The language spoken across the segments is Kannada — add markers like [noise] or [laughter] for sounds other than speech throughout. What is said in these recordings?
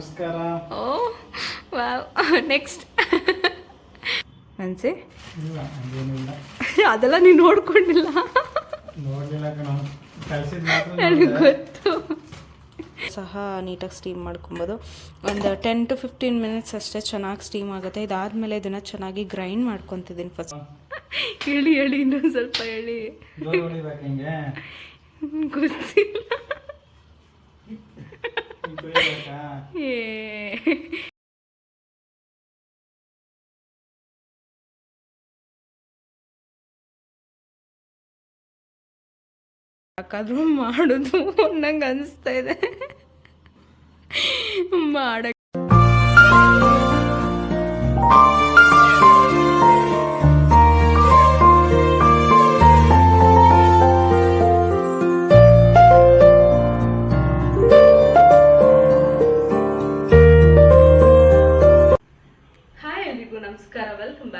ನಮಸ್ಕಾರ. ಓ ವಾವ್. [laughs] ನೆಕ್ಸ್ಟ್ ಅನ್ಸಿ ಇಲ್ಲ ಹಂಗೇನಿಲ್ಲ. ಅದೆಲ್ಲ ನೀನು ನೋಡ್ಕೊಂಡಿಲ್ಲ. ನೋಡ್ಲಿಲ್ಲ ಕಣ. ಕಳ್ಸಿದ್ ಮಾತ್ರ ನನಗೆ ಗೊತ್ತು. ಸಹ ನೀಟಾಗಿ ಸ್ಟೀಮ್ ಮಾಡ್ಕೊಬೋದು. ಒಂದು ಟೆನ್ ಟು ಫಿಫ್ಟೀನ್ ಮಿನಿಟ್ಸ್ ಅಷ್ಟೇ ಚೆನ್ನಾಗಿ ಸ್ಟೀಮ್ ಆಗುತ್ತೆ. ಇದಾದಮೇಲೆ ಇದನ್ನು ಚೆನ್ನಾಗಿ ಗ್ರೈಂಡ್ ಮಾಡ್ಕೊತಿದ್ದೀನಿ ಫಸ್ಟ್ ಹೇಳಿ ಹೇಳಿ ಇನ್ನೊಂದು ಸ್ವಲ್ಪ ಹೇಳಿ. ಗೊತ್ತಿಲ್ಲ? ಏ ಯಾಕಾದ್ರೂ ಮಾಡೋದು. ನಂಗೆ ಅನಿಸ್ತಾ ಇದೆ. ಮಾಡಕ್ಕೆ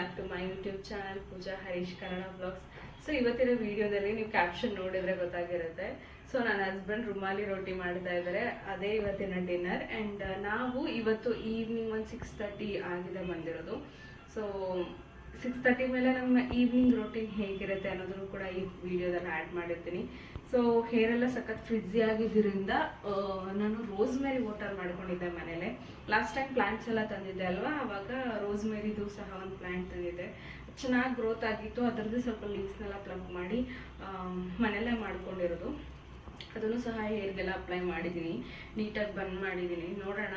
back to my YouTube channel Pooja Harish Kannada blogs so ಇವತ್ತಿನ ವಿಡಿಯೋದಲ್ಲಿ ನೀವು ಕ್ಯಾಪ್ಷನ್ ನೋಡಿದ್ರೆ ಗೊತ್ತಾಗಿರುತ್ತೆ. ಸೊ ನನ್ನ ಹಸ್ಬೆಂಡ್ ರುಮಾಲಿ ರೊಟ್ಟಿ ಮಾಡ್ತಾ ಇದ್ದಾರೆ ಅದೇ ಇವತ್ತಿನ ಡಿನ್ನರ್ ಆ್ಯಂಡ್ ನಾವು ಇವತ್ತು ಈವ್ನಿಂಗ್ ಒಂದು ಸಿಕ್ಸ್ ತರ್ಟಿ ಆಗಿದೆ ಬಂದಿರೋದು. ಸೊ ಸಿಕ್ಸ್ ತರ್ಟಿ ಮೇಲೆ ನಮ್ಮ ಈವ್ನಿಂಗ್ ರೊಟೀನ್ ಹೇಗಿರುತ್ತೆ ಅನ್ನೋದನ್ನು ಕೂಡ ಈ ವಿಡಿಯೋದಲ್ಲಿ ಆ್ಯಡ್ ಮಾಡಿರ್ತೀನಿ. ಸೊ ಹೇರ್ ಎಲ್ಲ ಸಖತ್ ಫ್ರಿಜ್ಜಿ ಆಗಿದ್ದರಿಂದ ನಾನು ರೋಸ್ ಮೇರಿ ವಾಟರ್ ಮಾಡ್ಕೊಂಡಿದ್ದೆ ಮನೇಲೆ. ಲಾಸ್ಟ್ ಟೈಮ್ ಪ್ಲಾಂಟ್ಸ್ ಎಲ್ಲ ತಂದಿದ್ದೆ ಅಲ್ವಾ? ಅವಾಗ ರೋಸ್ ಮೇರಿದು ಸಹ ಒಂದು ಪ್ಲಾಂಟ್ ತಂದಿದ್ದೆ. ಚೆನ್ನಾಗಿ ಗ್ರೋತ್ ಆಗಿತ್ತು. ಅದರದ್ದು ಸ್ವಲ್ಪ ಲೀವ್ಸ್ನೆಲ್ಲ ಪ್ಲಗ್ ಮಾಡಿ ಮನೆಯಲ್ಲೇ ಮಾಡ್ಕೊಂಡಿರೋದು. ಅದನ್ನು ಸಹ ಹೇರ್ಗೆಲ್ಲ ಅಪ್ಲೈ ಮಾಡಿದ್ದೀನಿ. ನೀಟಾಗಿ ಬಂದ್ ಮಾಡಿದ್ದೀನಿ. ನೋಡೋಣ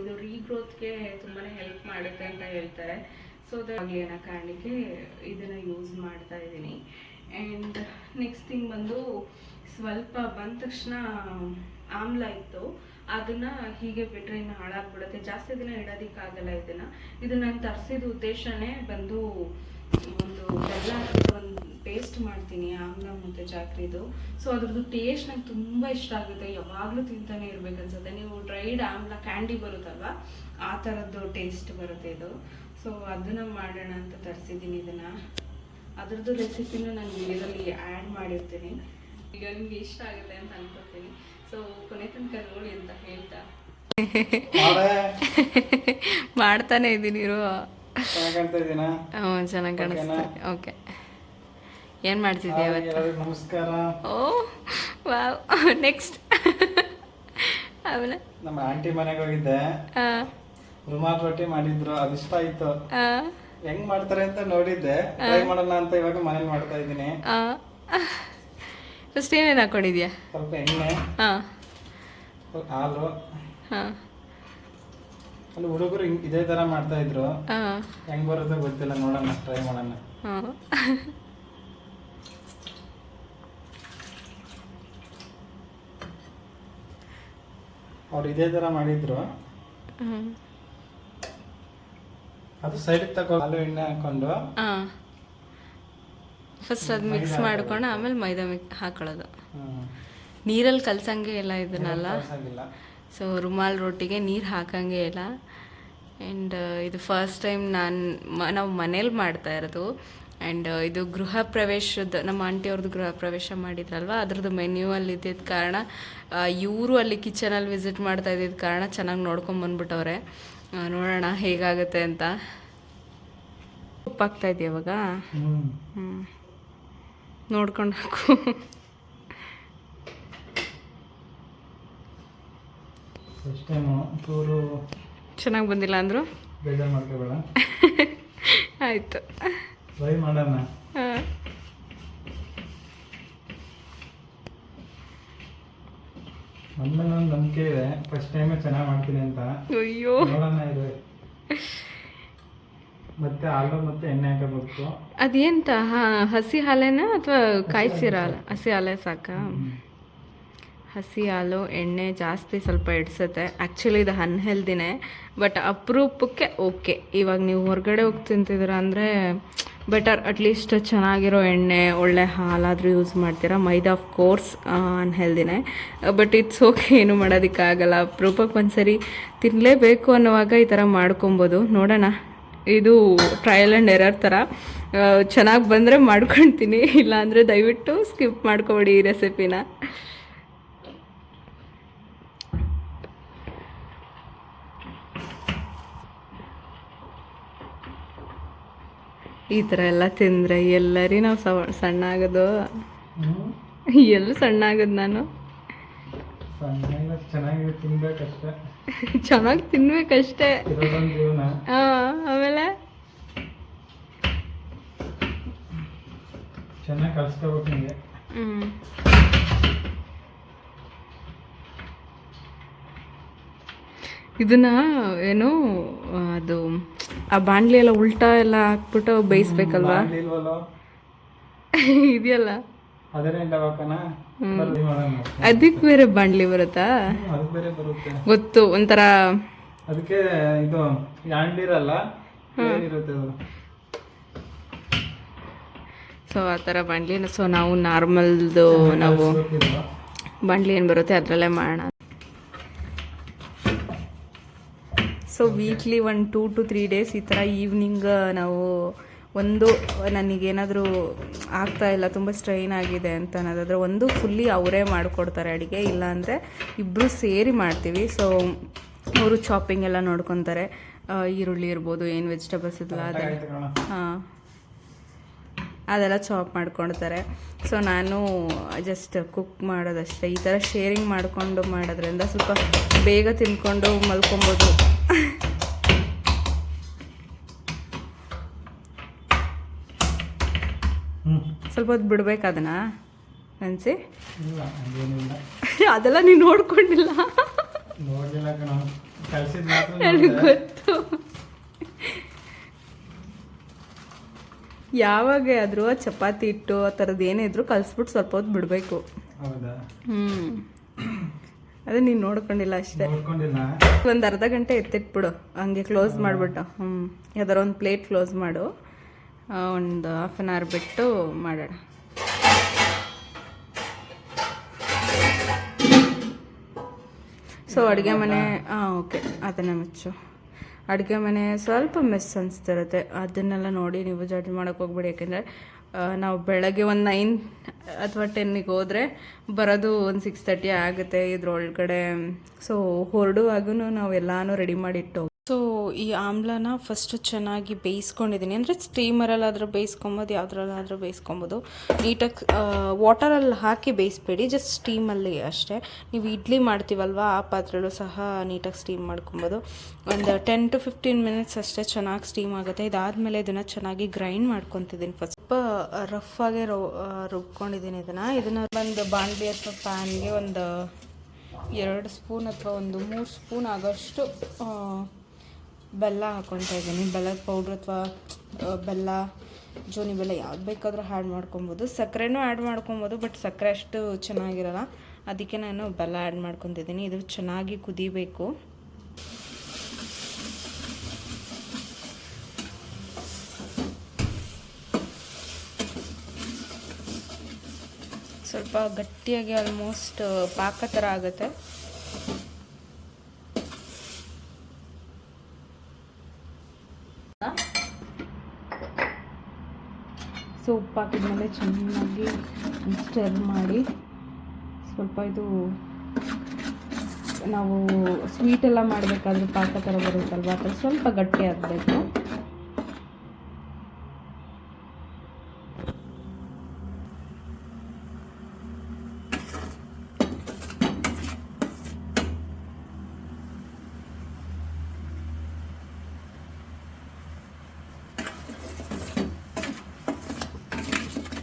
ಇದು ರೀಗ್ರೋತ್ಗೆ ತುಂಬಾ ಹೆಲ್ಪ್ ಮಾಡುತ್ತೆ ಅಂತ ಹೇಳ್ತಾರೆ. ಸೊ ಅದಾಗಲಿ ಅನ್ನೋ ಕಾರಣಕ್ಕೆ ಇದನ್ನು ಯೂಸ್ ಮಾಡ್ತಾ ಇದ್ದೀನಿ. ಆ್ಯಂಡ್ ನೆಕ್ಸ್ಟ್ ಥಿಂಗ್ ಬಂದು ಸ್ವಲ್ಪ ಬಂದ ತಕ್ಷಣ ಆಮ್ಲ ಇತ್ತು. ಅದನ್ನು ಹೀಗೆ ಬಿಟ್ಟರೆ ಇನ್ನು ಹಾಳಾಗ್ಬಿಡುತ್ತೆ. ಜಾಸ್ತಿ ದಿನ ಇಡೋದಕ್ಕಾಗಲ್ಲ ಇದನ್ನು. ಇದು ನಾನು ತರಿಸಿದ ಉದ್ದೇಶನೇ ಬಂದು ಒಂದು ಬೆಲ್ಲ ಒಂದು ಪೇಸ್ಟ್ ಮಾಡ್ತೀನಿ ಆಮ್ಲ ಮತ್ತು ಜಾಕ್ರಿದು. ಸೊ ಅದ್ರದ್ದು ಟೇಸ್ಟ್ ನಂಗೆ ತುಂಬ ಇಷ್ಟ ಆಗುತ್ತೆ. ಯಾವಾಗಲೂ ತಿಂತಾನೆ ಇರ್ಬೇಕು ಅನ್ಸುತ್ತೆ. ನೀವು ಡ್ರೈಡ್ ಆಮ್ಲ ಕ್ಯಾಂಡಿ ಬರುತ್ತಲ್ವ, ಆ ಥರದ್ದು ಟೇಸ್ಟ್ ಬರುತ್ತೆ ಇದು. ಸೊ ಅದನ್ನು ಮಾಡೋಣ ಅಂತ ತರಿಸಿದ್ದೀನಿ ಇದನ್ನ. ಅದ್ರದ್ದು ರೆಸಿಪಿನೂ ನಾನು ವಿಡಿಯೋದಲ್ಲಿ ಆ್ಯಡ್ ಮಾಡಿರ್ತೀನಿ. ಈಗ ನಿಮ್ಗೆ ಇಷ್ಟ ಆಗುತ್ತೆ ಅಂತ ಅನ್ಕೋತೀನಿ. ಸೊ ಕೊನೆ ತನಕ ನೋಡಿ ಅಂತ ಹೇಳ್ತಾ. [laughs] ಮಾಡ್ತಾನೆ ಇದ್ದೀನಿ ಇರು. ಚೆನ್ನಾಗ್ ಕಾಣ್ತಾ ಇದೀನಾ? ಹ್ಞೂ ಚೆನ್ನಾಗಿ ಕಾಣಿಸ್ತಾ ಓಕೆ. ಏನು ಮಾಡ್ತಿದ್ದೆ ಅವತ್ತು ನಮಸ್ಕಾರ. ಓ ವಾವ್. [laughs] ನೆಕ್ಸ್ಟ್ [laughs] ಆಮೇಲೆ? ನಮ್ಮ ಆಂಟಿ ಮನೆಗೆ ಹೋಗಿದ್ದೆ. ರುಮಾಲ್ ರೊಟ್ಟಿ ಮಾಡಿದ್ರು. ಅದು ಇಷ್ಟ ಆಯ್ತು. ಆ, ಹೆಂಗ್ ಮಾಡ್ತಾರೆ ಅಂತ ನೋಡಿದ್ದೆ. ಟ್ರೈ ಮಾಡೋಣ ಅಂತ ಇವಾಗ ಮನೇಲಿ ಮಾಡ್ತಾ ಇದ್ದೀನಿ. ಆ. ಫಸ್ಟ್ ಏನೇನು ಹಾಕೊಂಡಿದ್ಯಾ? ಸ್ವಲ್ಪ ಎಣ್ಣೆ ಹಾಂ. ಸ್ವಲ್ಪ ಹಾಲು. ಹಾಂ. ಅಲ್ಲಿ ಹುಡುಗರು ಹಿಂಗ್ ಇದೇ ತರ ಮಾಡ್ತಾ ಇದ್ರು. ಹಾಂ. ಹೆಂಗ್ ಬರುತ್ತೆ ಗೊತ್ತಿಲ್ಲ ನೋಡೋಣ ಟ್ರೈ ಮಾಡೋಣ. ಹಾಂ. ಅವ್ರು ಇದೇ ತರ ಮಾಡಿದ್ರು. ಹ್ಞೂ ಅದು ಸೈಡ್ ತಗೊಂಡು ಹಾಲು ಎಣ್ಣೆ ಹಾಕೊಂಡು ಹಾಂ. ಫಸ್ಟ್ ಅದು ಮಿಕ್ಸ್ ಮಾಡ್ಕೊಂಡು ಆಮೇಲೆ ಮೈದಾ ಮಿಕ್ ಹಾಕೊಳ್ಳೋದು. ನೀರಲ್ಲಿ ಕಲ್ಸಂಗೆ ಇಲ್ಲ ಇದನ್ನೆಲ್ಲ. ಸೊ ರುಮಾಲ್ ರೊಟ್ಟಿಗೆ ನೀರು ಹಾಕಂಗೆ ಇಲ್ಲ. ಆ್ಯಂಡ್ ಇದು ಫಸ್ಟ್ ಟೈಮ್ ನಾನು ಮ ನಾವು ಮನೇಲಿ ಮಾಡ್ತಾ ಇರೋದು. ಆ್ಯಂಡ್ ಇದು ಗೃಹ ಪ್ರವೇಶದ ನಮ್ಮ ಆಂಟಿ ಅವ್ರದ್ದು ಗೃಹ ಪ್ರವೇಶ ಮಾಡಿದ್ರಲ್ವ? ಅದ್ರದ್ದು ಮೆನ್ಯೂ ಅಲ್ಲಿ ಇದ್ದಿದ್ದ ಕಾರಣ ಇವರು ಅಲ್ಲಿ ಕಿಚನಲ್ಲಿ ವಿಸಿಟ್ ಮಾಡ್ತಾ ಇದ್ದಿದ್ದ ಕಾರಣ ಚೆನ್ನಾಗಿ ನೋಡ್ಕೊಂಡು ಬಂದ್ಬಿಟ್ಟವ್ರೆ. ಆ, ನೋಡೋಣ ಹೇಗಾಗುತ್ತೆ ಅಂತ. ಉಪ್ಪಾಗ್ತಾ ಇದೆಯಾ ಇವಾಗ? ಹ್ಮ್ ಹ್ಞೂ ನೋಡ್ಕೊಂಡು ಹಾಕು. ಚೆನ್ನಾಗಿ ಬಂದಿಲ್ಲ ಅಂದರು? ಬೇಜಾರು ಮಾಡ್ಕೋಬೇಡ. [laughs] ಆಯಿತು. ಟ್ರೈ ಮಾಡೋಣ. ಹಾಂ. ಮೇಲೆ ಒಂದು ನಂಬಿಕೆ ಇದೆ. ಫಸ್ಟ್ ಟೈಮೇ ಚೆನ್ನಾಗಿ ಮಾಡ್ತೀನಿ ಅಂತ. ಅಯ್ಯೋ. ನೋಡೋಣ ಇದು. ಮತ್ತೆ ಹಾಲು ಮತ್ತೆ ಎಣ್ಣೆ ಹಾಕಬೇಕು ಅದೇಂತ? ಹಾ ಹಸಿ ಹಾಲೇನಾ ಅಥವಾ ಕಾಯಿಸಿರ ಹಾಲು. ಹಸಿ ಹಾಲೇ ಸಾಕಾ? ಹಸಿ ಹಾಲು ಎಣ್ಣೆ ಜಾಸ್ತಿ ಸ್ವಲ್ಪ ಇಡ್ಸುತ್ತೆ. ಆ್ಯಕ್ಚುಲಿ ಇದು ಅನ್ಹೆಲ್ದಿನೇ ಬಟ್ ಅಪರೂಪಕ್ಕೆ ಓಕೆ ಇವಾಗ ನೀವು ಹೊರಗಡೆ ಹೋಗಿ ತಿಂತಿದ್ದೀರ ಅಂದರೆ ಬೆಟರ್ ಅಟ್ಲೀಸ್ಟ್ ಚೆನ್ನಾಗಿರೋ ಎಣ್ಣೆ, ಒಳ್ಳೆ ಹಾಲಾದರೂ ಯೂಸ್ ಮಾಡ್ತೀರಾ? ಮೈದಾ ಆಫ್ ಕೋರ್ಸ್ ಅನ್ ಅನ್ಹೆಲ್ದಿನೇ ಬಟ್ ಇಟ್ಸ್ ಓಕೆ ಏನು ಮಾಡೋದಕ್ಕಾಗಲ್ಲ. ಅಪರೂಪಕ್ಕೆ ಒಂದ್ಸರಿ ತಿನ್ನಲೇಬೇಕು ಅನ್ನುವಾಗ ಈ ಥರ ಮಾಡ್ಕೊಬೋದು. ನೋಡೋಣ. ಇದು ಟ್ರಯಲ್ ಆ್ಯಂಡ್ ಎರರ್ ಥರ ಚೆನ್ನಾಗಿ ಬಂದರೆ ಮಾಡ್ಕೊಳ್ತೀನಿ ಇಲ್ಲಾಂದರೆ ದಯವಿಟ್ಟು ಸ್ಕಿಪ್ ಮಾಡ್ಕೊಬೇಡಿ ಈ ರೆಸಿಪಿನ ಈ ಥರ ಎಲ್ಲ ತಿಂದರೆ ಎಲ್ಲರಿ ನಾವು ಸಣ್ಣ ಆಗೋದು ಎಲ್ಲೂ ಸಣ್ಣ ಆಗೋದು ನಾನು. ಚೆನ್ನಾಗಿ ತಿನ್ಬೇಕಷ್ಟೇ. [laughs] ಆಮೇಲೆ? ಚೆನ್ನಾಗಿ ಕಲ್ಸ್ಕೋಬೇಕು ನಿಮಗೆ ಇದನ್ನ ಏನು ಅದು ಆ ಬಾಣಲಿ ಎಲ್ಲ ಉಲ್ಟಾ ಎಲ್ಲ ಹಾಕ್ಬಿಟ್ಟು ಬೇಯಿಸ್ಬೇಕಲ್ವಾ? ಇದೆಯಲ್ಲ? ಅದಕ್ಕೆ ಬೇರೆ ಬಾಣಲಿ ಬರುತ್ತಾ? ಗೊತ್ತು ಒಂಥರ ಅದಕ್ಕೆ ಇದು ಯಾಂಡಿರಲ್ಲ ಸೊ ಆ ಥರ ಬಾಣಲಿ ಸೊ ನಾವು ನಾರ್ಮಲ್ದು ನಾವು ಬಾಂಡ್ಲಿ ಬಾಣಲಿ ಏನು ಬರುತ್ತೆ ಅದರಲ್ಲೇ ಮಾಡೋಣ. So weekly one two to three days ಈ ಥರ ಈವ್ನಿಂಗ್ ನಾವು ಒಂದು ನನಗೇನಾದರೂ ಆಗ್ತಾ ಇಲ್ಲ ತುಂಬ ಸ್ಟ್ರೈನ್ ಆಗಿದೆ ಅಂತ ಅನ್ನೋದಾದರೆ ಒಂದು ಫುಲ್ಲಿ ಅವರೇ ಮಾಡಿಕೊಡ್ತಾರೆ ಅಡುಗೆ. ಇಲ್ಲಾಂದರೆ ಇಬ್ಬರು ಸೇರಿ ಮಾಡ್ತೀವಿ. ಸೊ ಅವರು ಶಾಪಿಂಗ್ ಎಲ್ಲ ನೋಡ್ಕೊತಾರೆ. ಈರುಳ್ಳಿ ಇರ್ಬೋದು ಏನು ವೆಜಿಟೇಬಲ್ಸ್ ಇದೆಲ್ಲ ಅದೆಲ್ಲ. ಹಾಂ. ಅದೆಲ್ಲ ಚಾಪ್ ಮಾಡ್ಕೊಳ್ತಾರೆ ಸೊ ನಾನು ಜಸ್ಟ್ ಕುಕ್ ಮಾಡೋದಷ್ಟೇ. ಈ ಥರ ಶೇರಿಂಗ್ ಮಾಡಿಕೊಂಡು ಮಾಡೋದ್ರಿಂದ ಸ್ವಲ್ಪ ಬೇಗ ತಿನ್ಕೊಂಡು ಮಲ್ಕೊಬೋದು. ಸ್ವಲ್ಪ ಹೊತ್ತು ಬಿಡ್ಬೇಕು ಅದನ್ನ ಅನ್ಸಿ ಅದೆಲ್ಲ ನೀನು ನೋಡ್ಕೊಂಡಿಲ್ಲ. ನನಗೆ ಗೊತ್ತು. ಯಾವಾಗ ಆದರೂ ಚಪಾತಿ ಹಿಟ್ಟು ಆ ಥರದ್ದು ಏನೇ ಇದ್ರೂ ಕಲಿಸ್ಬಿಟ್ಟು ಸ್ವಲ್ಪ ಹೊತ್ತು ಬಿಡಬೇಕು. ಹ್ಞೂ ಅದೇ ನೀನು ನೋಡ್ಕೊಂಡಿಲ್ಲ ಅಷ್ಟೇ. ಒಂದು ಅರ್ಧ ಗಂಟೆ ಎತ್ತಿಟ್ಬಿಡು. ಹಂಗೆ ಕ್ಲೋಸ್ ಮಾಡಿಬಿಟ್ಟು. ಹ್ಞೂ ಯಾವ್ದಾರ ಒಂದು ಪ್ಲೇಟ್ ಕ್ಲೋಸ್ ಮಾಡು. ಒಂದು ಹಾಫ್ ಆನ್ ಅವರ್ ಬಿಟ್ಟು ಮಾಡೋಣ. ಸೊ ಅಡುಗೆ ಮನೆ ಹಾಂ ಓಕೆ ಅದನ್ನೇ ಮುಚ್ಚು. ಅಡುಗೆ ಮನೆ ಸ್ವಲ್ಪ ಮಿಸ್ ಅನಿಸ್ತಿರುತ್ತೆ. ಅದನ್ನೆಲ್ಲ ನೋಡಿ ನೀವು ಜಡ್ಜ್ ಮಾಡೋಕ್ಕೆ ಹೋಗ್ಬೇಡಿ. ಯಾಕೆಂದರೆ ನಾವು ಬೆಳಗ್ಗೆ ಒಂದು ನೈನ್ ಅಥವಾ ಟೆನ್ನಿಗೆ ಹೋದರೆ ಬರೋದು ಒಂದು ಸಿಕ್ಸ್ ತರ್ಟಿ ಆಗುತ್ತೆ ಇದ್ರೊಳಗಡೆ. ಸೊ ಹೊರಡುವಾಗೂ ನಾವು ಎಲ್ಲಾನು ರೆಡಿ ಮಾಡಿಟ್ಟು ಸೊ ಈ ಆಮ್ಲನ ಫಸ್ಟು ಚೆನ್ನಾಗಿ ಬೇಯಿಸ್ಕೊಂಡಿದ್ದೀನಿ. ಅಂದರೆ ಸ್ಟೀಮರಲ್ಲಾದರೂ ಬೇಯಿಸ್ಕೊಬೋದು, ಯಾವುದ್ರಲ್ಲಾದರೂ ಬೇಯಿಸ್ಕೊಬೋದು. ನೀಟಾಗಿ ವಾಟರಲ್ಲಿ ಹಾಕಿ ಬೇಯಿಸ್ಬೇಡಿ. ಜಸ್ಟ್ ಸ್ಟೀಮಲ್ಲಿ ಅಷ್ಟೇ. ನೀವು ಇಡ್ಲಿ ಮಾಡ್ತೀವಲ್ವ, ಆ ಪಾತ್ರೆಯಲ್ಲೂ ಸಹ ನೀಟಾಗಿ ಸ್ಟೀಮ್ ಮಾಡ್ಕೊಬೋದು. ಒಂದು ಟೆನ್ ಟು ಫಿಫ್ಟೀನ್ ಮಿನಿಟ್ಸ್ ಅಷ್ಟೇ ಚೆನ್ನಾಗಿ ಸ್ಟೀಮ್ ಆಗುತ್ತೆ. ಇದಾದಮೇಲೆ ಇದನ್ನು ಚೆನ್ನಾಗಿ ಗ್ರೈಂಡ್ ಮಾಡ್ಕೊತಿದ್ದೀನಿ ಫಸ್ಟ್ ಸ್ವಲ್ಪ ರಫ್ ಆಗಿ ರುಬ್ಕೊಂಡಿದ್ದೀನಿ ಇದನ್ನು. ಇದನ್ನು ಒಂದು ಬಾಂಡ್ಲಿ ಅಥವಾ ಪ್ಯಾನ್ಗೆ ಒಂದು ಎರಡು ಸ್ಪೂನ್ ಅಥವಾ ಒಂದು ಮೂರು ಸ್ಪೂನ್ ಆಗೋಷ್ಟು ಬೆಲ್ಲ ಹಾಕ್ಕೊತಾ ಇದ್ದೀನಿ. ಬೆಲ್ಲದ ಪೌಡ್ರ್ ಅಥವಾ ಬೆಲ್ಲ, ಜೋನಿ ಬೆಲ್ಲ ಯಾವ್ದು ಬೇಕಾದರೂ ಆ್ಯಡ್ ಮಾಡ್ಕೊಬೋದು. ಸಕ್ಕರೆನೂ ಆ್ಯಡ್ ಮಾಡ್ಕೊಬೋದು ಬಟ್ ಸಕ್ಕರೆ ಅಷ್ಟು ಚೆನ್ನಾಗಿರಲ್ಲ. ಅದಕ್ಕೆ ನಾನು ಬೆಲ್ಲ ಆ್ಯಡ್ ಮಾಡ್ಕೊತಿದ್ದೀನಿ ಇದು ಚೆನ್ನಾಗಿ ಕುದಿಬೇಕು. ಸ್ವಲ್ಪ ಗಟ್ಟಿಯಾಗಿ ಆಲ್ಮೋಸ್ಟ್ ಪಾಕ ಥರ ಆಗುತ್ತೆ. ಸೊ ಉಪ್ಪು ಹಾಕಿದ್ಮೇಲೆ ಚೆನ್ನಾಗಿ ಸ್ಟರ್ ಮಾಡಿ ಸ್ವಲ್ಪ ಇದು ನಾವು ಸ್ವೀಟೆಲ್ಲ ಮಾಡಬೇಕಾದ್ರೆ ಪಾಕ ಥರ ಬರುತ್ತಲ್ವ? ಆ ಸ್ವಲ್ಪ ಗಟ್ಟಿ ಆಗಬೇಕು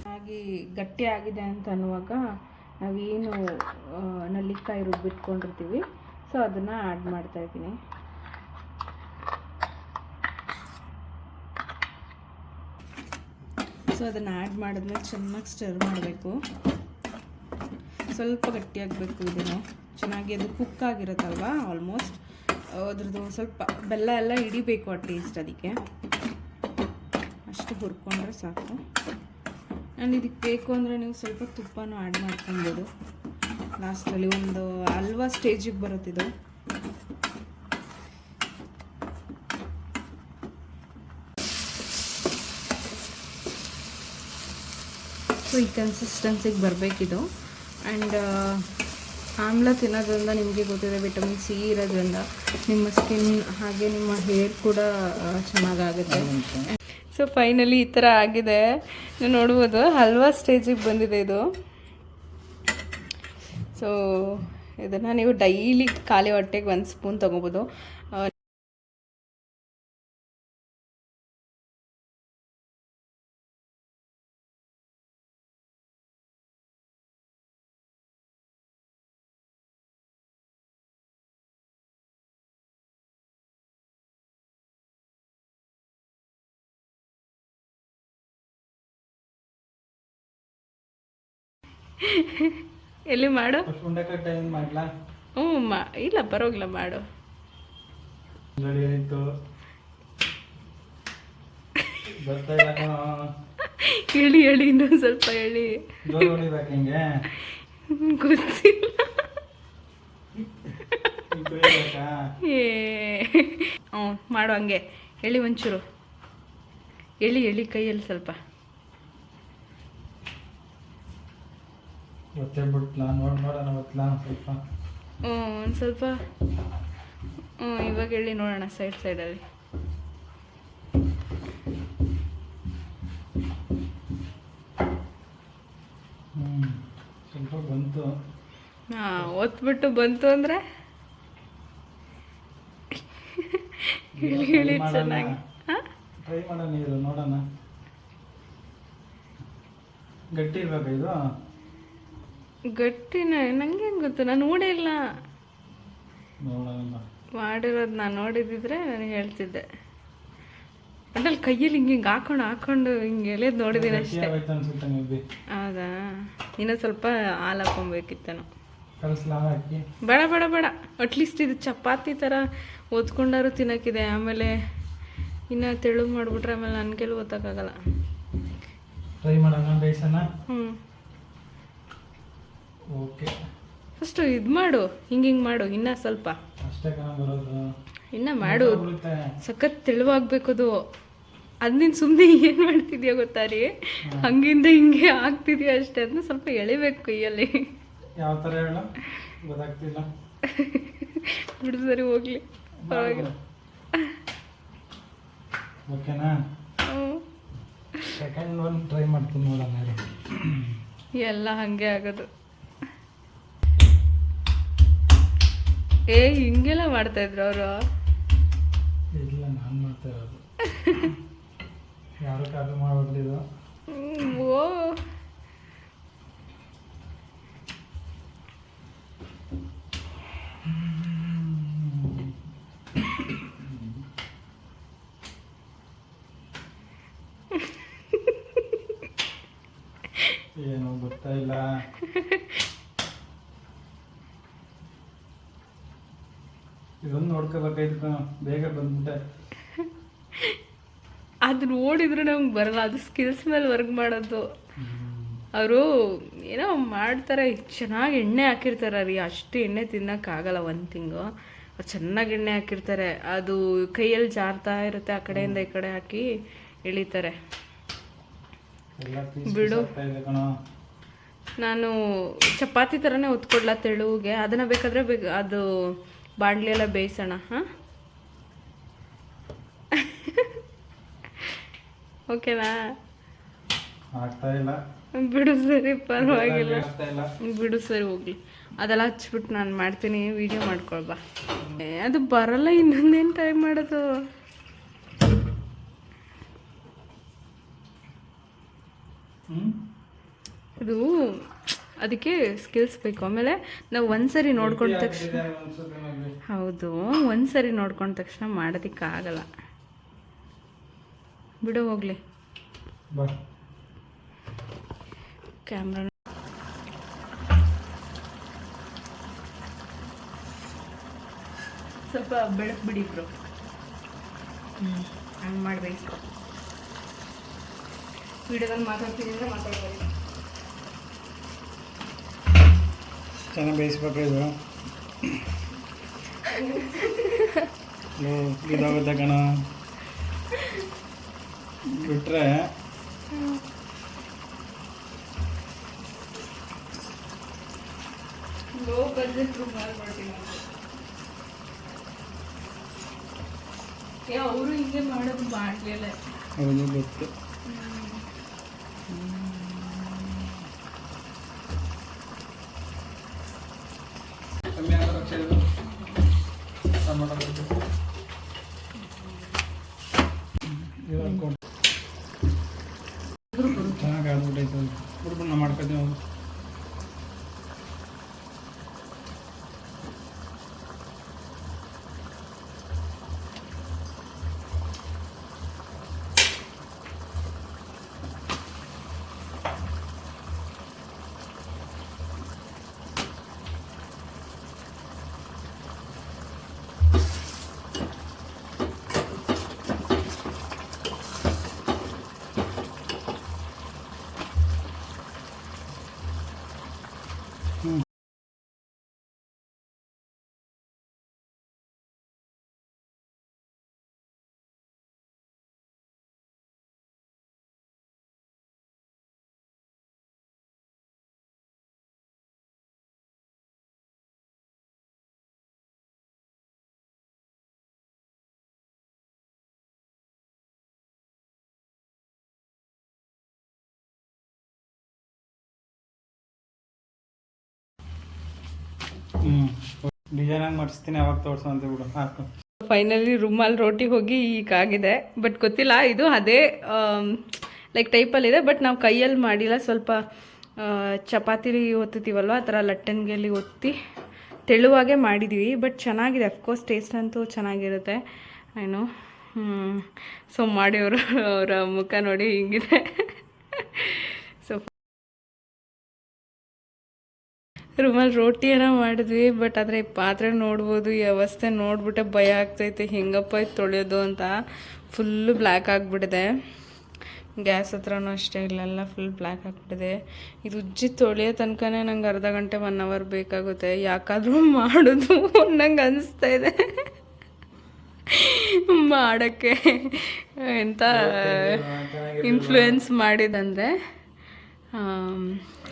ಹಾಗೆ ಗಟ್ಟಿ ಆಗಿದೆ ಅಂತ ಅನ್ನುವಾಗ ನಾವೇನು ನಲ್ಲಿಕಾಯಿ ರುಬ್ಬಿಟ್ಕೊಂಡಿರ್ತೀವಿ ಸೊ ಅದನ್ನು ಆ್ಯಡ್ ಮಾಡ್ತಾ ಇದ್ದೀನಿ. ಸೊ ಅದನ್ನು ಆ್ಯಡ್ ಮಾಡಿದ್ಮೇಲೆ ಚೆನ್ನಾಗಿ ಸ್ಟರ್ ಮಾಡಬೇಕು. ಸ್ವಲ್ಪ ಗಟ್ಟಿಯಾಗಬೇಕು ಇದನ್ನು. ಚೆನ್ನಾಗಿ ಅದು ಕುಕ್ ಆಗಿರುತ್ತಲ್ವ ಆಲ್ಮೋಸ್ಟ್ ಅದ್ರದ್ದು ಸ್ವಲ್ಪ ಬೆಲ್ಲ ಎಲ್ಲ ಹಿಡಿಬೇಕು ಆ ಟೇಸ್ಟ್ ಅದಕ್ಕೆ. ಅಷ್ಟು ಹುರ್ಕೊಂಡ್ರೆ ಸಾಕು. ಆ್ಯಂಡ್ ಇದಕ್ಕೆ ಬೇಕು ಅಂದರೆ ನೀವು ಸ್ವಲ್ಪ ತುಪ್ಪನೂ ಆ್ಯಡ್ ಮಾಡ್ಕೊಬೋದು. ಲಾಸ್ಟಲ್ಲಿ ಒಂದು ಹಲ್ವಾ ಸ್ಟೇಜಿಗೆ ಬರುತ್ತಿದ್ದು ಸೊ ಈ ಕನ್ಸಿಸ್ಟೆನ್ಸಿಗೆ ಬರಬೇಕಿದು. ಆ್ಯಂಡ್ ಆಮ್ಲ ತಿನ್ನೋದ್ರಿಂದ ನಿಮಗೆ ಗೊತ್ತಿದೆ ವಿಟಮಿನ್ ಸಿ ಇರೋದ್ರಿಂದ ನಿಮ್ಮ ಸ್ಕಿನ್ ಹಾಗೆ ನಿಮ್ಮ ಹೇರ್ ಕೂಡ ಚೆನ್ನಾಗಾಗುತ್ತೆ. ಸೊ ಫೈನಲಿ ಈ ಥರ ಆಗಿದೆ. ನೀವು ನೋಡ್ಬೋದು, ಹಲ್ವಾ ಸ್ಟೇಜಿಗೆ ಬಂದಿದೆ ಇದು. ಸೊ ಇದನ್ನು ನೀವು ಡೈಲಿ ಖಾಲಿ ಹೊಟ್ಟೆಗೆ ಒಂದು ಸ್ಪೂನ್ ತೊಗೋಬೋದು. [laughs] ಎಲ್ಲಿ ಮಾಡು? ಹ್ಞೂ ಮಾ ಇಲ್ಲ ಪರವಾಗಿಲ್ಲ ಮಾಡು. ಹೇಳಿ ಹೇಳಿ ಇನ್ನೊಂದು ಸ್ವಲ್ಪ ಹೇಳಿ. [laughs] ಗೊತ್ತಿಲ್ಲ? ಏ ಹ್ಞೂ ಮಾಡು ಹಂಗೆ. ಎಳಿ ಒಂಚೂರು. ಎಳಿ ಹೇಳಿ ಕೈಯಲ್ಲಿ ಸ್ವಲ್ಪ. ಒತ್ತೆ ಪ್ಲಾನ್ ನೋಡಿ ನೋಡೋಣ ಒತ್ಲಾ ಸ್ವಲ್ಪ. ಹ್ಞೂ ಒಂದು ಸ್ವಲ್ಪ ಹ್ಞೂ ಇವಾಗ ಹೇಳಿ ನೋಡೋಣ ಸೈಡ್ ಸೈಡಲ್ಲಿ ಹ್ಞೂ ಸ್ವಲ್ಪ ಬಂತು. ಹಾಂ ಒತ್ಬಿಟ್ಟು ಬಂತು ಅಂದರೆ? ಹೇಳಿ ಹೇಳಿ ಚೆನ್ನಾಗಿ. ಟ್ರೈ ಮಾಡೋಣ ಇದು ನೋಡೋಣ. ಗಟ್ಟಿ ಇರಬೇಕು ಇದು? ಗಟ್ಟಿನ ನಂಗೆ ಹೆಂಗೆ ಗೊತ್ತು? ನಾನು ನೋಡೇ ಇಲ್ಲ. ನೋಡೋಣ ಬಾ. ಮಾಡಿರೋದು ನಾನು ನೋಡಿದಿದ್ರೆ ನಾನು ಹೇಳ್ತಿದ್ದೆ. ಅದ್ರಲ್ಲಿ ಕೈಯಲ್ಲಿ ಹಿಂಗೆ ಹಿಂಗೆ ಹಾಕೊಂಡು ಹಾಕೊಂಡು ಹಿಂಗೆ ಎಳೆದು ನೋಡಿದ್ದೀನಿ ಅಷ್ಟೇ. ಹೌದಾ? ಇನ್ನೊಂದು ಸ್ವಲ್ಪ ಹಾಲು ಹಾಕೊಬೇಕಿತ್ತೇನೋ ಕಲಸ್ಲಾ ಹಾಕಿ? ಬೇಡ ಬೇಡ ಬೇಡ. ಅಟ್ಲೀಸ್ಟ್ ಇದು ಚಪಾತಿ ಥರ ಓದ್ಕೊಂಡಾರು ತಿನ್ನೋಕ್ಕಿದೆ. ಆಮೇಲೆ ಇನ್ನು ತೆಳು ಮಾಡಿಬಿಟ್ರೆ ಆಮೇಲೆ ನನಗೆಲ್ಲ ಓದೋಕ್ಕಾಗಲ್ಲ ಟ್ರೈ ಮಾಡೋಣ ಹ್ಞೂ ಓಕೆ. ಫಸ್ಟು ಇದು ಮಾಡು ಹಿಂಗೆ ಹಿಂಗೆ ಮಾಡು ಇನ್ನೂ ಸ್ವಲ್ಪ. ಅಷ್ಟೇ ಇನ್ನು ಮಾಡು. ಸಖತ್ ತೆಳುವಾಗಬೇಕು ಅದು. ಅದು ನೀನು ಸುಮ್ಮನೆ ಏನು ಮಾಡ್ತಿದ್ಯಾ ಗೊತ್ತಾ ರೀ? ಹಂಗಿಂದ ಹಿಂಗೆ ಆಗ್ತಿದ್ಯಾ ಅಷ್ಟೇ ಅದನ್ನ ಸ್ವಲ್ಪ ಎಳಿಬೇಕು ಕೈಯಲ್ಲಿ. ಯಾವ ಥರ ಹೇಳ? ಗೊತ್ತಾಗ್ತಿಲ್ಲ. ಬಿಡು ಸರಿ ಹೋಗ್ಲಿ. ಪರವಾಗಿಲ್ಲ. ಓಕೆನಾ? ಸೆಕೆಂಡ್ ಒನ್ ಟ್ರೈ ಮಾಡ್ತೀನಿ ನೋಡೋಣ ಎಲ್ಲ ಹಾಗೆ ಆಗೋದು. ಏ ಹಿಂಗೆಲ್ಲ ಮಾಡ್ತಾ ಇದ್ರು ಅವರು? ಇಲ್ಲ ನಾನು ಮಾಡ್ತಾ ಇರೋದು. ಯಾರು ಕಾಪಿ ಮಾಡ್ಬಿಡ್ಲಿದ್ದು ಓ. ಏನೋ ಗೊತ್ತಾ ಇದೊಂದು ನೋಡ್ಕೋಬೇಕಾಯ್ತು ಬೇಗ ಬಂದ್ಬಿಟ್ಟೆ. ಅದು ನೋಡಿದ್ರು ನಮ್ಗೆ ಬರಲ್ಲ ಅದು ಸ್ಕಿಲ್ಸ್ ಮೇಲೆ ವರ್ಕ್ ಮಾಡೋದು. ಅವರು ಏನೋ ಮಾಡ್ತಾರೆ ಚೆನ್ನಾಗಿ ಎಣ್ಣೆ ಹಾಕಿರ್ತಾರೆ ರೀ ಅಷ್ಟು ಎಣ್ಣೆ ತಿನ್ನೋಕ್ಕಾಗಲ್ಲ ಒಂದು ತಿಂಗು ಚೆನ್ನಾಗಿ ಎಣ್ಣೆ ಹಾಕಿರ್ತಾರೆ ಅದು ಕೈಯಲ್ಲಿ ಜಾರ್ತಾ ಇರುತ್ತೆ ಆ ಕಡೆಯಿಂದ ಈ ಕಡೆ ಹಾಕಿ ಎಳಿತಾರೆ. ಬಿಡು. ನಾನು ಚಪಾತಿ ಥರನೇ ಒತ್ಕೊಡ್ಲಾ ತೆಳುವಿಗೆ ಅದನ್ನು ಬೇಕಾದರೆ ಬೇಗ ಅದು ಬಾಣಲಿ ಎಲ್ಲ ಬೇಯಿಸೋಣ ಹಾಂ? ಓಕೆನಾ? ಬಿಡು ಸರಿ ಪರವಾಗಿಲ್ಲ. ಬಿಡು ಸರಿ ಹೋಗ್ಲಿ. ಅದೆಲ್ಲ ಹಚ್ಬಿಟ್ಟು ನಾನು ಮಾಡ್ತೀನಿ ವಿಡಿಯೋ ಮಾಡ್ಕೊಳ್ಬಾ ಅದು ಬರಲ್ಲ ಇನ್ನೊಂದೇನು ಟ್ರೈ ಮಾಡೋದು? ಅದು ಅದಕ್ಕೆ ಸ್ಕಿಲ್ಸ್ ಬೇಕು. ಆಮೇಲೆ ನಾವು ಒಂದ್ಸರಿ ನೋಡ್ಕೊಂಡ ತಕ್ಷಣ. ಹೌದು ಒಂದ್ಸರಿ ನೋಡ್ಕೊಂಡ ತಕ್ಷಣ ಮಾಡೋದಕ್ಕಾಗಲ್ಲ ಬಿಡು ಹೋಗ್ಲಿ. ಕ್ಯಾಮ್ರಾ ಸ್ವಲ್ಪ ಬೆಳಕು ಬಿಡಿ ಬ್ರೋ. ಹ್ಞೂ ಹಂಗೆ ಮಾಡಬೇಕು. ವಿಡಿಯೋದಲ್ಲಿ ಮಾತಾಡ್ತೀನಿ ಅಂದರೆ ಮಾತಾಡ್ಬೋದು. ಚೆನ್ನಾಗಿ ಬೇಯಿಸ್ಬೇಕು ಇದು. ಇದಾಗುತ್ತೆ ಕಣ. ಏ ಅವರು ಹಿಂಗೆ ಮಾಡೋದು ಬಾಟ್ಲಿಯಲ್ಲೇ ಹೌದು ಗೊತ್ತು. ಇದು ಹಾಕ್ಕೊಂಡು. ಡಿಸೈನಾಗಿ ಮಾಡಿಸ್ತೀನಿ, ಅವಾಗ ತೋರಿಸು ಅಂತ ಬಿಡು ಹಾಕು ಫೈನಲಿ ರೂಮಲ್ಲಿ ರೋಟಿ ಹೋಗಿ ಈಗ ಆಗಿದೆ ಬಟ್ ಗೊತ್ತಿಲ್ಲ, ಇದು ಅದೇ ಲೈಕ್ ಟೈಪಲ್ಲಿದೆ ಬಟ್ ನಾವು ಕೈಯಲ್ಲಿ ಮಾಡಿಲ್ಲ, ಸ್ವಲ್ಪ ಚಪಾತಿಲಿ ಚಪಾತಿ ಒತ್ತುತ್ತೀವಲ್ವ ಆ ಥರ ಲಟ್ಟಣಿಗೆಯಲ್ಲಿ ಒತ್ತಿ ತೆಳುವಾಗೆ ಮಾಡಿದ್ದೀವಿ ಬಟ್ ಚೆನ್ನಾಗಿದೆ ಅಫ್ಕೋರ್ಸ್ ಟೇಸ್ಟ್ ಅಂತೂ ಚೆನ್ನಾಗಿರುತ್ತೆ. ಏನು ಸೊ ಮಾಡಿಯವರು ಅವರ ಮುಖ ನೋಡಿ ಹಿಂಗಿದೆ. [laughs] ರೊಟ್ಟಿ ಏನೋ ಮಾಡಿದ್ವಿ ಬಟ್ ಆದರೆ ಪಾತ್ರೆ ನೋಡ್ಬೋದು ಈ ಅವಸ್ಥೆ ನೋಡ್ಬಿಟ್ಟೆ ಭಯ ಆಗ್ತೈತೆ ಹೆಂಗಪ್ಪ ಇದು ತೊಳೆಯೋದು ಅಂತ. ಫುಲ್ಲು ಬ್ಲ್ಯಾಕ್ ಆಗಿಬಿಟ್ಟಿದೆ. ಗ್ಯಾಸ್ ಹತ್ರನೂ ಅಷ್ಟೇ ಇಲ್ಲೆಲ್ಲ ಫುಲ್ ಬ್ಲ್ಯಾಕ್ ಆಗಿಬಿಟ್ಟಿದೆ. ಇದು ಉಜ್ಜಿ ತೊಳೆಯೋ ತನಕನೇ ನಂಗೆ ಅರ್ಧ ಗಂಟೆ ಒನ್ ಅವರ್ ಬೇಕಾಗುತ್ತೆ. ಯಾಕಾದರೂ ಮಾಡೋದು [laughs] ನಂಗೆ ಅನಿಸ್ತಾ ಇದೆ. ಮಾಡೋಕ್ಕೆ ಎಂಥ ಇನ್ಫ್ಲೂಯೆನ್ಸ್ ಮಾಡಿದಂದರೆ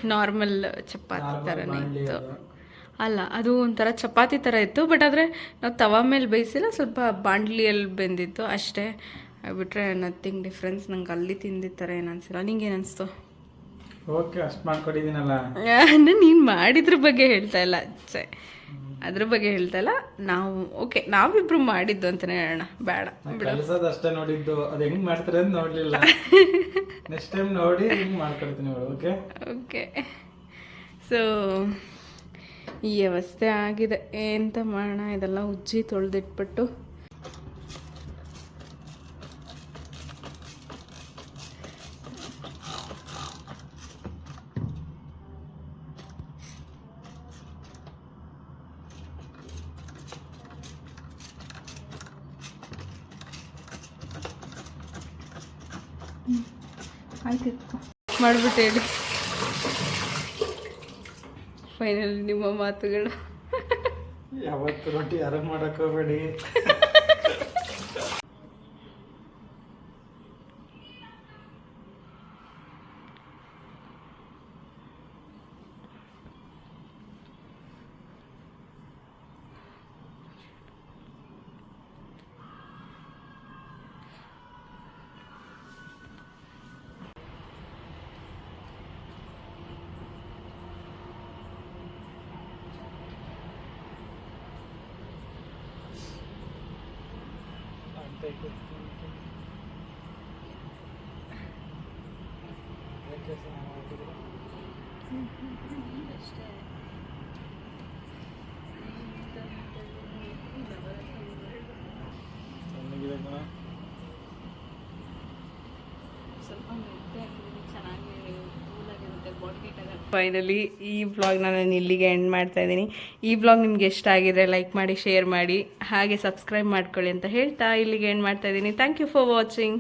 ನಾರ್ಮಲ್ ಚಪಾತಿ ಥರನೇ ಇತ್ತು. ಅಲ್ಲ ಅದು ಒಂಥರ ಚಪಾತಿ ಥರ ಇತ್ತು ಬಟ್ ಆದರೆ ನಾವು ತವ ಮೇಲೆ ಬೇಯಿಸಿಲ್ಲ ಸ್ವಲ್ಪ ಬಾಂಡ್ಲಿಯಲ್ಲಿ ಬೆಂದಿತ್ತು ಅಷ್ಟೇ. ಬಿಟ್ಟರೆ ನಥಿಂಗ್ ಡಿಫ್ರೆನ್ಸ್ ನಂಗೆ ಅಲ್ಲಿ ತಿಂದಿದ್ದ ಥರ ಏನು ಅನಿಸಿಲ್ಲ. ನಿಂಗೆ ಏನು ಅನಿಸ್ತು? ಓಕೆ ಅಷ್ಟು [laughs] ನೀನು ಮಾಡಿದ್ರ ಬಗ್ಗೆ ಹೇಳ್ತಾ ಇಲ್ಲ. ಛೆ. ಅದ್ರ ಬಗ್ಗೆ ಹೇಳ್ತಲ್ಲ ನಾವು ಓಕೆ ನಾವಿಬ್ರು ಮಾಡಿದ್ದು ಅಂತಾನೆ ಹೇಳೋಣ ಬೇಡ ಕಲ್ಸೋದು ಅಷ್ಟೇ ನೋಡಿದ್ದು ಅದು ಹೆಂಗ್ ಮಾಡ್ತಾರೆ ಅಂತ ನೋಡ್ಲಿಲ್ಲ. ನೆಕ್ಸ್ಟ್ ಟೈಮ್ ನೋಡಿ ಹಿಂಗ್ ಮಾಡ್ಕೊಡ್ತೀನಿ ಅವಳು ಓಕೆ ಓಕೆ ಸೊ ಈ ವ್ಯವಸ್ಥೆ ಆಗಿದೆ. ಎಂತ ಮಾಡೋಣ? ಇದೆಲ್ಲ ಉಜ್ಜಿ ತೊಳೆದಿಟ್ಬಿಟ್ಟು ಆಯ್ತು ಮಾಡ್ಬಿಟ್ಟು ಹೇಳಿ. ಫೈನಲಿ ನಿಮ್ಮ ಮಾತುಗಳು. ಯಾವತ್ತು ರೊಟ್ಟಿ ಯಾರು ಮಾಡಕ್ ಹೋಗ್ಬೇಡಿ ಚೆನ್ನಾಗಿದೆ [laughs] ಕಣ ಫೈನಲಿ ಈ ವ್ಲಾಗ್ನ ನಾನು ಇಲ್ಲಿಗೆ ಎಂಡ್ ಮಾಡ್ತಾ ಇದ್ದೀನಿ. ಈ ವ್ಲಾಗ್ ನಿಮ್ಗೆ ಇಷ್ಟ ಆಗಿದ್ರೆ ಲೈಕ್ ಮಾಡಿ ಶೇರ್ ಮಾಡಿ, ಹಾಗೆ ಸಬ್ಸ್ಕ್ರೈಬ್ ಮಾಡ್ಕೊಳ್ಳಿ ಅಂತ ಹೇಳ್ತಾ ಇಲ್ಲಿಗೆ ಎಂಡ್ ಮಾಡ್ತಾ ಇದ್ದೀನಿ. Thank you for watching